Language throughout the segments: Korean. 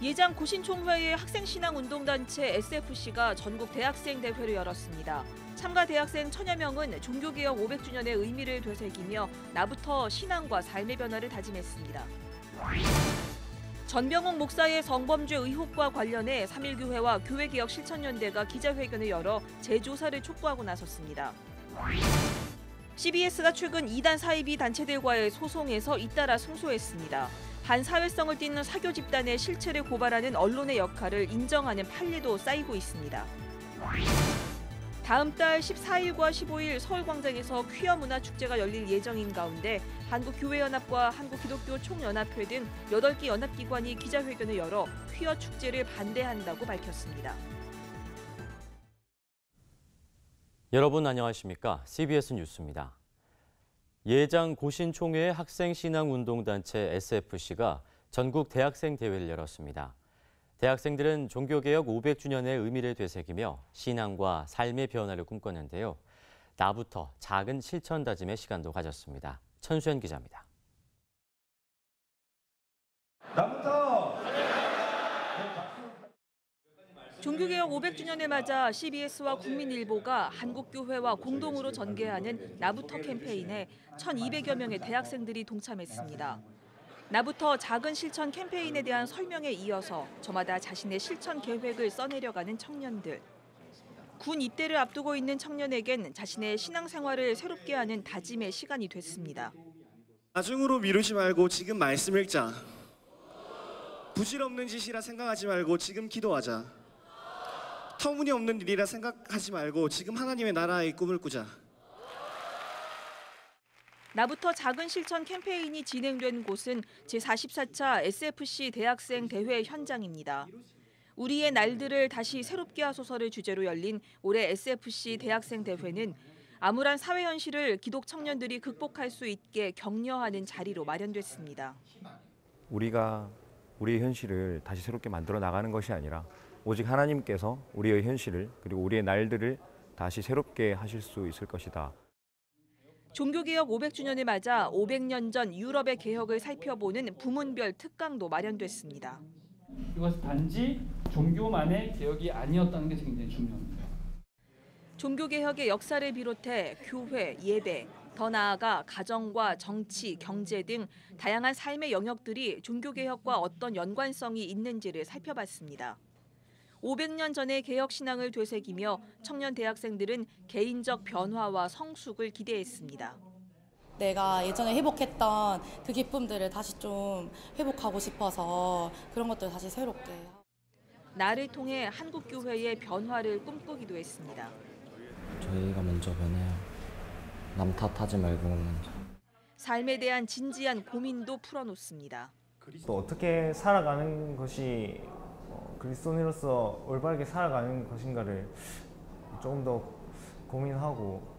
예장 고신총회의 학생신앙운동단체 SFC가 전국 대학생 대회를 열었습니다. 참가 대학생 천여 명은 종교개혁 500주년의 의미를 되새기며 나부터 신앙과 삶의 변화를 다짐했습니다. 전병옥 목사의 성범죄 의혹과 관련해 3.1교회와 교회개혁 실천연대가 기자회견을 열어 재조사를 촉구하고 나섰습니다. CBS가 최근 이단 사이비 단체들과의 소송에서 잇따라 승소했습니다. 반사회성을 띠는 사교 집단의 실체를 고발하는 언론의 역할을 인정하는 판례도 쌓이고 있습니다. 다음 달 14일과 15일 서울광장에서 퀴어 문화 축제가 열릴 예정인 가운데 한국교회연합과 한국기독교 총연합회 등 8개 연합기관이 기자회견을 열어 퀴어 축제를 반대한다고 밝혔습니다. 여러분 안녕하십니까? CBS 뉴스입니다. 예장 고신총회 학생신앙운동단체 SFC가 전국 대학생 대회를 열었습니다. 대학생들은 종교개혁 500주년의 의미를 되새기며 신앙과 삶의 변화를 꿈꿨는데요. 나부터 작은 실천 다짐의 시간도 가졌습니다. 천수현 기자입니다. 나부터 종교개혁 500주년을 맞아 CBS와 국민일보가 한국교회와 공동으로 전개하는 나부터 캠페인에 1,200여 명의 대학생들이 동참했습니다. 나부터 작은 실천 캠페인에 대한 설명에 이어서 저마다 자신의 실천 계획을 써내려가는 청년들. 군 입대를 앞두고 있는 청년에겐 자신의 신앙생활을 새롭게 하는 다짐의 시간이 됐습니다. 나중으로 미루지 말고 지금 말씀 읽자. 부질없는 짓이라 생각하지 말고 지금 기도하자. 터무니없는 일이라 생각하지 말고 지금 하나님의 나라의 꿈을 꾸자. 나부터 작은 실천 캠페인이 진행된 곳은 제44차 SFC 대학생 대회 현장입니다. 우리의 날들을 다시 새롭게 하소서를 주제로 열린 올해 SFC 대학생 대회는 암울한 사회 현실을 기독 청년들이 극복할 수 있게 격려하는 자리로 마련됐습니다. 우리가 우리의 현실을 다시 새롭게 만들어 나가는 것이 아니라 오직 하나님께서 우리의 현실을 그리고 우리의 날들을 다시 새롭게 하실 수 있을 것이다. 종교개혁 500주년을 맞아 500년 전 유럽의 개혁을 살펴보는 부문별 특강도 마련됐습니다. 이것은 단지 종교만의 개혁이 아니었다는 게 굉장히 중요합니다. 종교개혁의 역사를 비롯해 교회, 예배, 더 나아가 가정과 정치, 경제 등 다양한 삶의 영역들이 종교개혁과 어떤 연관성이 있는지를 살펴봤습니다. 500년 전의 개혁 신앙을 되새기며 청년 대학생들은 개인적 변화와 성숙을 기대했습니다. 내가 예전에 회복했던 그 기쁨들을 다시 좀 회복하고 싶어서 그런 것들 다시 새롭게. 나를 통해 한국 교회의 변화를 꿈꾸기도 했습니다. 저희가 먼저 변해요. 남 탓하지 말고 먼저. 삶에 대한 진지한 고민도 풀어놓습니다. 또 어떻게 살아가는 것이 어, 그리스도인으로서 올바르게 살아가는 것인가를 조금 더 고민하고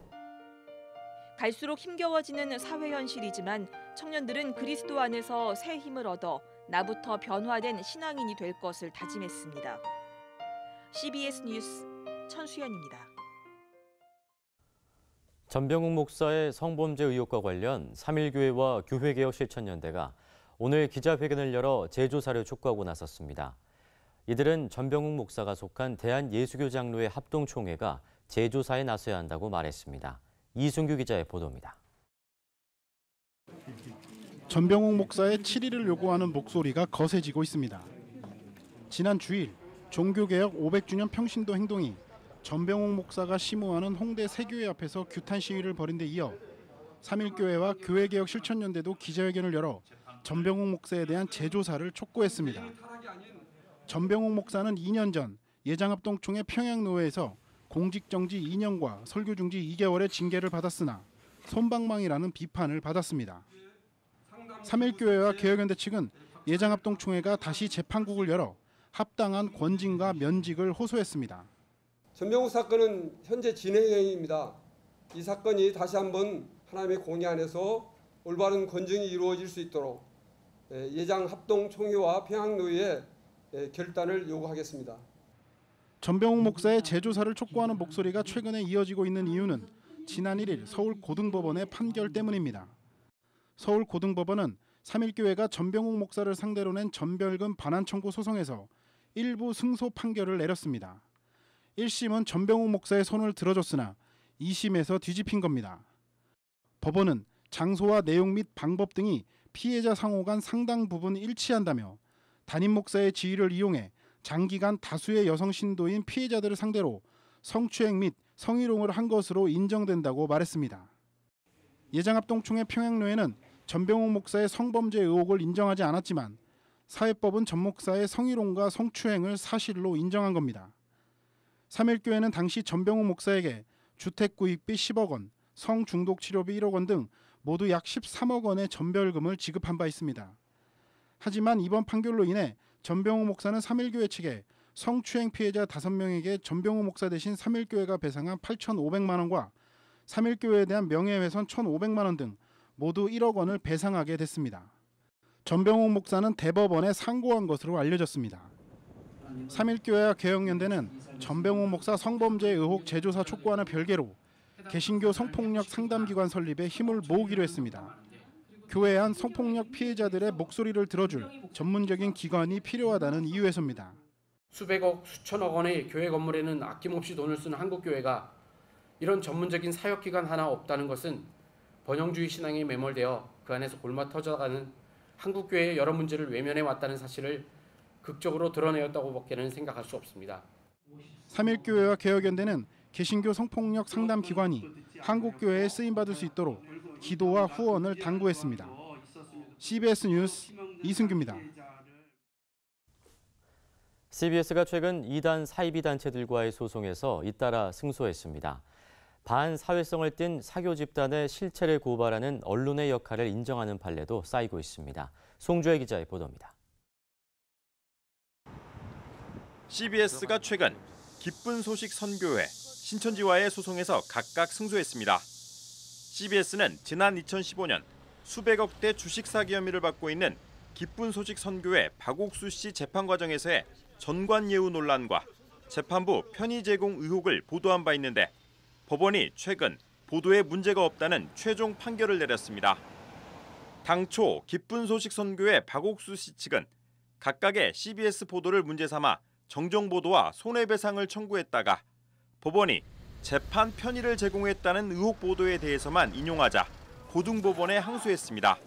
갈수록 힘겨워지는 사회 현실이지만 청년들은 그리스도 안에서 새 힘을 얻어 나부터 변화된 신앙인이 될 것을 다짐했습니다. CBS 뉴스 천수연입니다. 전병욱 목사의 성범죄 의혹과 관련 3.1교회와 교회개혁 실천연대가 오늘 기자회견을 열어 재조사를 촉구하고 나섰습니다. 이들은 전병욱 목사가 속한 대한예수교 장로의 합동총회가 재조사에 나서야 한다고 말했습니다. 이순규 기자의 보도입니다. 전병욱 목사의 7일을 요구하는 목소리가 거세지고 있습니다. 지난 주일 종교개혁 500주년 평신도 행동이 전병욱 목사가 심호하는 홍대 세교회 앞에서 규탄 시위를 벌인 데 이어 3.1교회와 교회개혁 실천연대도 기자회견을 열어 전병욱 목사에 대한 재조사를 촉구했습니다. 전병욱 목사는 2년 전 예장합동총회 평양노회에서 공직정지 2년과 설교중지 2개월의 징계를 받았으나 손방망이라는 비판을 받았습니다. 3.1교회와 개혁연대 측은 예장합동총회가 다시 재판국을 열어 합당한 권징과 면직을 호소했습니다. 전병욱 사건은 현재 진행형입니다. 이 사건이 다시 한번 하나님의 공의 안에서 올바른 권증이 이루어질 수 있도록 예장 합동 총회와 평양노회의 결단을 요구하겠습니다. 전병욱 목사의 재조사를 촉구하는 목소리가 최근에 이어지고 있는 이유는 지난 1일 서울 고등법원의 판결 때문입니다. 서울 고등법원은 삼일교회가 전병욱 목사를 상대로 낸 전별금 반환 청구 소송에서 일부 승소 판결을 내렸습니다. 1심은 전병욱 목사의 손을 들어줬으나 2심에서 뒤집힌 겁니다. 법원은 장소와 내용 및 방법 등이 피해자 상호 간 상당 부분 일치한다며 담임 목사의 지위를 이용해 장기간 다수의 여성 신도인 피해자들을 상대로 성추행 및 성희롱을 한 것으로 인정된다고 말했습니다. 예장합동총회 평양로회는 전병욱 목사의 성범죄 의혹을 인정하지 않았지만 사회법은 전 목사의 성희롱과 성추행을 사실로 인정한 겁니다. 3일교회는 당시 전병욱 목사에게 주택 구입비 10억 원, 성중독 치료비 1억 원 등 모두 약 13억 원의 전별금을 지급한 바 있습니다. 하지만 이번 판결로 인해 전병욱 목사는 3일교회 측에 성추행 피해자 5명에게 전병욱 목사 대신 3일교회가 배상한 8,500만 원과 3일교회에 대한 명예훼손 1,500만 원 등 모두 1억 원을 배상하게 됐습니다. 전병욱 목사는 대법원에 상고한 것으로 알려졌습니다. 3일교회와 개혁연대는 전병욱 목사 성범죄 의혹 재조사 촉구와는 별개로 개신교 성폭력 상담기관 설립에 힘을 모으기로 했습니다. 교회 안 성폭력 피해자들의 목소리를 들어줄 전문적인 기관이 필요하다는 이유에서입니다. 수백억, 수천억 원의 교회 건물에는 아낌없이 돈을 쓰는 한국 교회가 이런 전문적인 사역 기관 하나 없다는 것은 번영주의 신앙에 매몰되어 그 안에서 골마 터져가는 한국 교회의 여러 문제를 외면해 왔다는 사실을 극적으로 드러내었다고 밖에는 생각할 수 없습니다. 3일교회와 개혁연대는 개신교 성폭력 상담 기관이 한국 교회에 쓰임 받을 수 있도록 기도와 후원을 당부했습니다. CBS 뉴스 이승규입니다. CBS가 최근 이단 사이비 단체들과의 소송에서 잇따라 승소했습니다. 반사회성을 띤 사교 집단의 실체를 고발하는 언론의 역할을 인정하는 판례도 쌓이고 있습니다. 송주혜 기자의 보도입니다. CBS가 최근 기쁜 소식 선교회 신천지와의 소송에서 각각 승소했습니다. CBS는 지난 2015년 수백억 대 주식 사기 혐의를 받고 있는 기쁜 소식 선교회 박옥수 씨 재판 과정에서의 전관 예우 논란과 재판부 편의 제공 의혹을 보도한 바 있는데 법원이 최근 보도에 문제가 없다는 최종 판결을 내렸습니다. 당초 기쁜 소식 선교회 박옥수 씨 측은 각각의 CBS 보도를 문제 삼아 정정 보도와 손해배상을 청구했다가 법원이 재판 편의를 제공했다는 의혹 보도에 대해서만 인용하자 고등법원에 항소했습니다.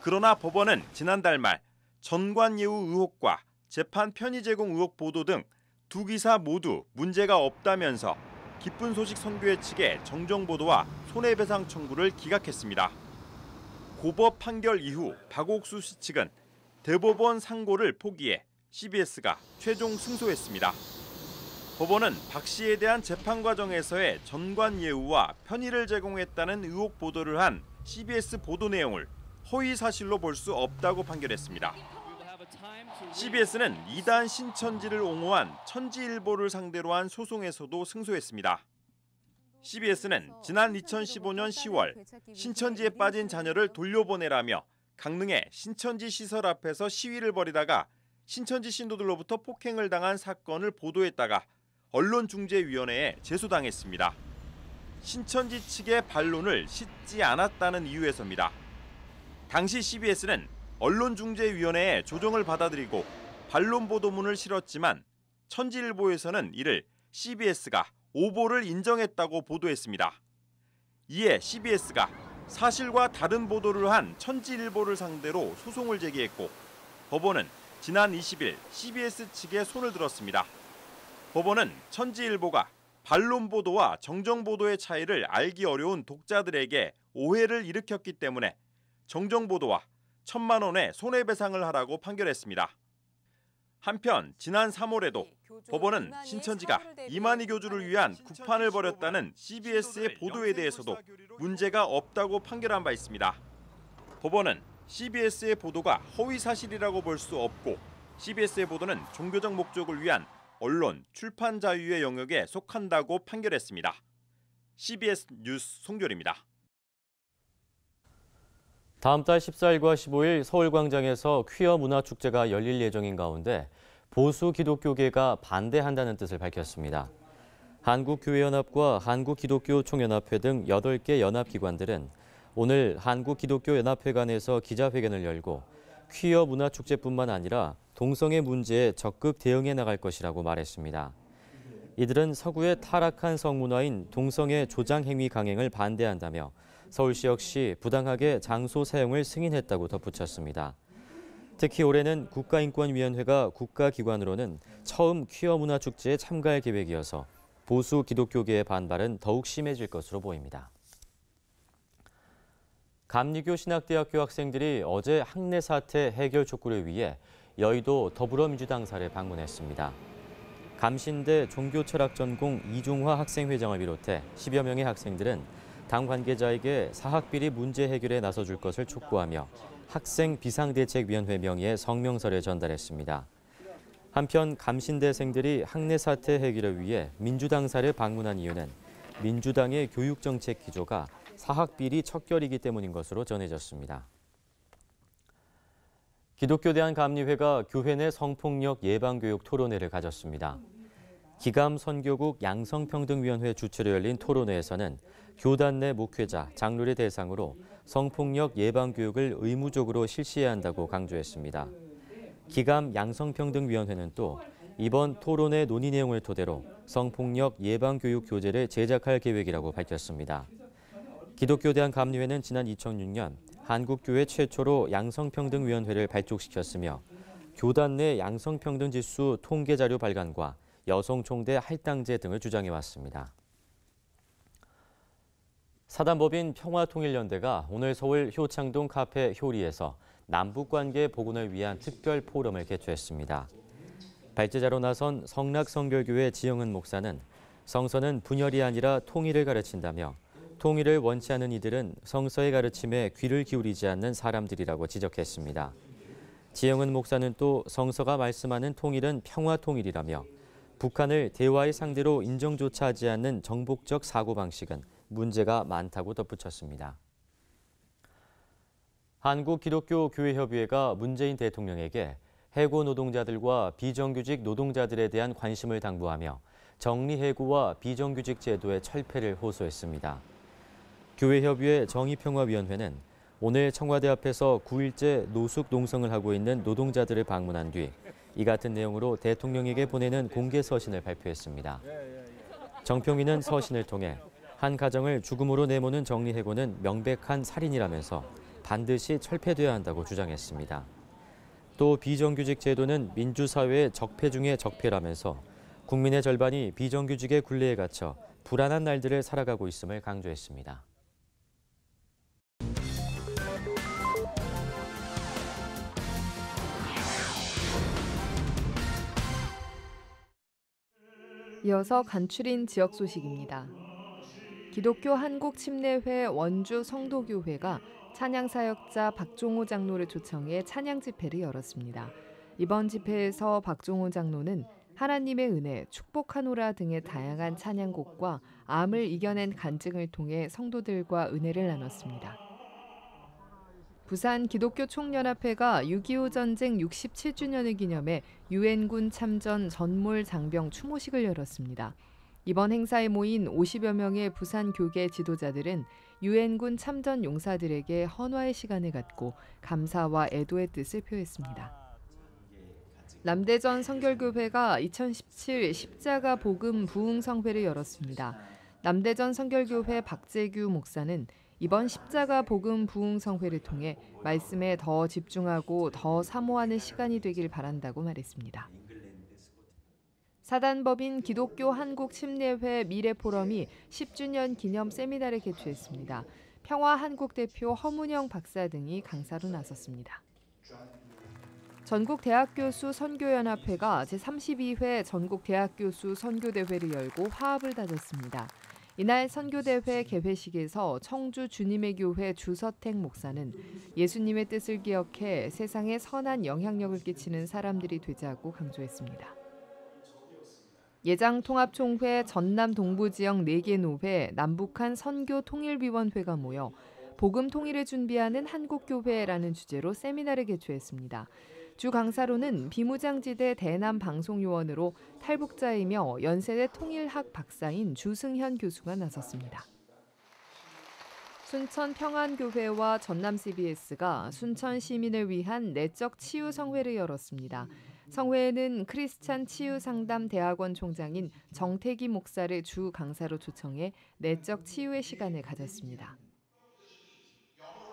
그러나 법원은 지난달 말 전관 예우 의혹과 재판 편의 제공 의혹 보도 등 두 기사 모두 문제가 없다면서 기쁜 소식 선교회 측의 정정 보도와 손해배상 청구를 기각했습니다. 고법 판결 이후 박옥수 씨 측은 대법원 상고를 포기해 CBS가 최종 승소했습니다. 법원은 박 씨에 대한 재판 과정에서의 전관 예우와 편의를 제공했다는 의혹 보도를 한 CBS 보도 내용을 허위 사실로 볼 수 없다고 판결했습니다. CBS는 이단 신천지를 옹호한 천지일보를 상대로 한 소송에서도 승소했습니다. CBS는 지난 2015년 10월 신천지에 빠진 자녀를 돌려보내라며 강릉의 신천지 시설 앞에서 시위를 벌이다가 신천지 신도들로부터 폭행을 당한 사건을 보도했다가 언론중재위원회에 제소당했습니다. 신천지 측의 반론을 싣지 않았다는 이유에서입니다. 당시 CBS는 언론중재위원회의 조정을 받아들이고 반론 보도문을 실었지만 천지일보에서는 이를 CBS가 오보를 인정했다고 보도했습니다. 이에 CBS가 사실과 다른 보도를 한 천지일보를 상대로 소송을 제기했고 법원은 지난 20일 CBS 측에 손을 들었습니다. 법원은 천지일보가 반론 보도와 정정 보도의 차이를 알기 어려운 독자들에게 오해를 일으켰기 때문에 정정 보도와 천만 원의 손해배상을 하라고 판결했습니다. 한편 지난 3월에도 법원은 신천지가 이만희 교주를 위한 구판을 벌였다는 CBS의 보도에 대해서도 문제가 없다고 판결한 바 있습니다. 법원은 CBS의 보도가 허위 사실이라고 볼 수 없고 CBS의 보도는 종교적 목적을 위한 언론, 출판 자유의 영역에 속한다고 판결했습니다. CBS 뉴스 송결입니다. 다음 달 14일과 15일 서울광장에서 퀴어 문화축제가 열릴 예정인 가운데 보수 기독교계가 반대한다는 뜻을 밝혔습니다. 한국교회연합과 한국기독교총연합회 등 8개 연합기관들은 오늘 한국기독교연합회관에서 기자회견을 열고 퀴어 문화축제뿐만 아니라 동성애 문제에 적극 대응해 나갈 것이라고 말했습니다. 이들은 서구의 타락한 성문화인 동성애 조장 행위 강행을 반대한다며 서울시 역시 부당하게 장소 사용을 승인했다고 덧붙였습니다. 특히 올해는 국가인권위원회가 국가기관으로는 처음 퀴어 문화 축제에 참가할 계획이어서 보수 기독교계의 반발은 더욱 심해질 것으로 보입니다. 감리교 신학대학교 학생들이 어제 학내 사태 해결 촉구를 위해 여의도 더불어민주당 사를 방문했습니다. 감신대 종교철학 전공 이중화 학생회장을 비롯해 10여 명의 학생들은 당 관계자에게 사학비리 문제 해결에 나서줄 것을 촉구하며 학생 비상대책위원회 명의의 성명서를 전달했습니다. 한편 감신대생들이 학내 사태 해결을 위해 민주당사를 방문한 이유는 민주당의 교육정책 기조가 사학비리 척결이기 때문인 것으로 전해졌습니다. 기독교 대한 감리회가 교회 내 성폭력 예방교육 토론회를 가졌습니다. 기감 선교국 양성평등위원회 주최로 열린 토론회에서는 교단 내 목회자, 장로를 대상으로 성폭력 예방 교육을 의무적으로 실시해야 한다고 강조했습니다. 기감 양성평등위원회는 또 이번 토론회 논의 내용을 토대로 성폭력 예방 교육 교재를 제작할 계획이라고 밝혔습니다. 기독교 대한 감리회는 지난 2006년 한국교회 최초로 양성평등위원회를 발족시켰으며 교단 내 양성평등 지수 통계 자료 발간과 여성 총대 할당제 등을 주장해 왔습니다. 사단법인 평화통일연대가 오늘 서울 효창동 카페 효리에서 남북관계 복원을 위한 특별 포럼을 개최했습니다. 발제자로 나선 성락성결교회 지영은 목사는 성서는 분열이 아니라 통일을 가르친다며 통일을 원치 않는 이들은 성서의 가르침에 귀를 기울이지 않는 사람들이라고 지적했습니다. 지영은 목사는 또 성서가 말씀하는 통일은 평화 통일이라며 북한을 대화의 상대로 인정조차 하지 않는 정복적 사고방식은 문제가 많다고 덧붙였습니다. 한국기독교교회협의회가 문재인 대통령에게 해고 노동자들과 비정규직 노동자들에 대한 관심을 당부하며 정리해고와 비정규직 제도의 철폐를 호소했습니다. 교회협의회 정의평화위원회는 오늘 청와대 앞에서 9일째 노숙 농성을 하고 있는 노동자들을 방문한 뒤 이 같은 내용으로 대통령에게 보내는 공개 서신을 발표했습니다. 정평위는 서신을 통해 한 가정을 죽음으로 내모는 정리해고는 명백한 살인이라면서 반드시 철폐돼야 한다고 주장했습니다. 또 비정규직 제도는 민주사회의 적폐 중의 적폐라면서 국민의 절반이 비정규직의 굴레에 갇혀 불안한 날들을 살아가고 있음을 강조했습니다. 이어서 간추린 지역 소식입니다. 기독교 한국침례회 원주 성도교회가 찬양 사역자 박종호 장로를 초청해 찬양 집회를 열었습니다. 이번 집회에서 박종호 장로는 하나님의 은혜, 축복하노라 등의 다양한 찬양곡과 암을 이겨낸 간증을 통해 성도들과 은혜를 나눴습니다. 부산 기독교 총연합회가 6.25 전쟁 67주년을 기념해 유엔군 참전 전몰 장병 추모식을 열었습니다. 이번 행사에 모인 50여 명의 부산 교계 지도자들은 유엔군 참전 용사들에게 헌화의 시간을 갖고 감사와 애도의 뜻을 표했습니다. 남대전 성결교회가 2017 십자가 복음 부흥 성회를 열었습니다. 남대전 성결교회 박재규 목사는 이번 십자가 복음 부흥 성회를 통해 말씀에 더 집중하고 더 사모하는 시간이 되길 바란다고 말했습니다. 사단법인 기독교 한국 침례회 미래 포럼이 10주년 기념 세미나를 개최했습니다. 평화 한국 대표 허문영 박사 등이 강사로 나섰습니다. 전국 대학교수 선교연합회가 제32회 전국 대학교수 선교대회를 열고 화합을 다졌습니다. 이날 선교대회 개회식에서 청주 주님의 교회 주서택 목사는 예수님의 뜻을 기억해 세상에 선한 영향력을 끼치는 사람들이 되자고 강조했습니다. 예장 통합총회 전남 동부 지역 4개 노회 남북한 선교 통일위원회가 모여 복음 통일을 준비하는 한국교회라는 주제로 세미나를 개최했습니다. 주 강사로는 비무장지대 대남 방송요원으로 탈북자이며 연세대 통일학 박사인 주승현 교수가 나섰습니다. 순천 평안교회와 전남 CBS가 순천 시민을 위한 내적 치유 성회를 열었습니다. 성회에는 크리스찬 치유 상담 대학원 총장인 정태기 목사를 주 강사로 초청해 내적 치유의 시간을 가졌습니다.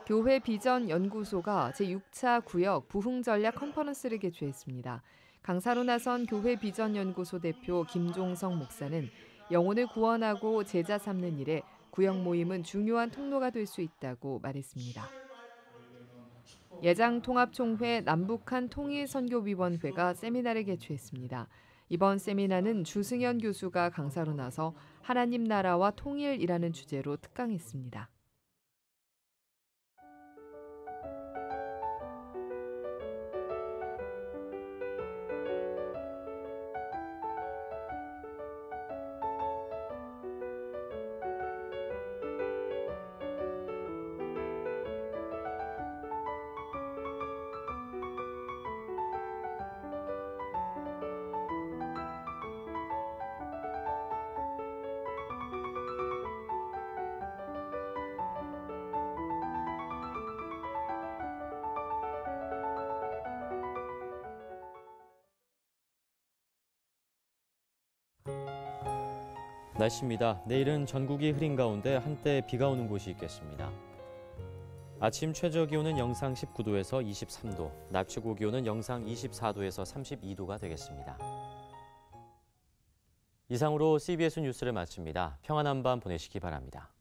교회 비전 연구소가 제6차 구역 부흥 전략 컨퍼런스를 개최했습니다. 강사로 나선 교회 비전 연구소 대표 김종성 목사는 영혼을 구원하고 제자 삼는 일에 구역 모임은 중요한 통로가 될 수 있다고 말했습니다. 예장 통합총회 남북한 통일선교위원회가 세미나를 개최했습니다. 이번 세미나는 주승현 교수가 강사로 나서 하나님 나라와 통일이라는 주제로 특강했습니다. 날씨입니다. 내일은 전국이 흐린 가운데 한때 비가 오는 곳이 있겠습니다. 아침 최저 기온은 영상 19도에서 23도, 낮 최고 기온은 영상 24도에서 32도가 되겠습니다. 이상으로 CBS 뉴스를 마칩니다. 평안한 밤 보내시기 바랍니다.